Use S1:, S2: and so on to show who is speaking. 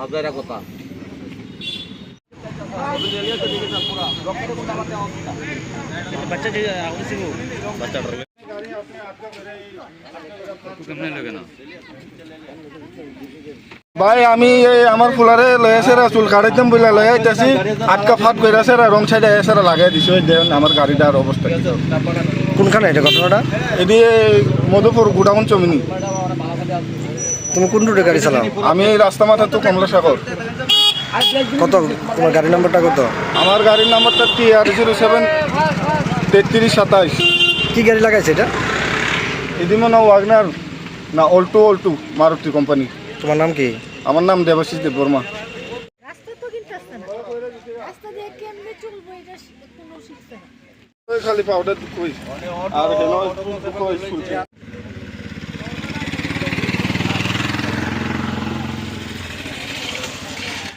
S1: হাজারা কথা।
S2: ভাই আমি এই আমার ফুলারে লই আছে রা চুল কাটাইতাম বলে লই আইতাছি। আটকা ফাট কইরা আছে রা সাইডে এসে রা লাগাই দিছে। ওই দেন আমার গাড়িটার অবস্থা। কি
S3: কোনখানে এটা ঘটনাটা?
S2: এদিকে মধুপুর গুডাউন চমিনি।
S3: তুমি কোন রুটে গাড়ি চালাও?
S2: আমি এই রাস্তা মাথা তো কমলা সাগর
S3: কত? তোমার গাড়ি নাম্বারটা কত?
S2: আমার গাড়ির নাম্বারটা টি আর জিরো সেভেন তেত্রিশ সাতাইশ।
S3: কি গাড়ি লাগাইছে এটা?
S2: এদিকে না ওয়াগনার না অল্টু অল্টু মারুতি কোম্পানি।
S3: তোমার নাম কি?
S2: আমার নাম দেবাশিস দেব বর্মা। খালি পাউডার কই আর হেন কই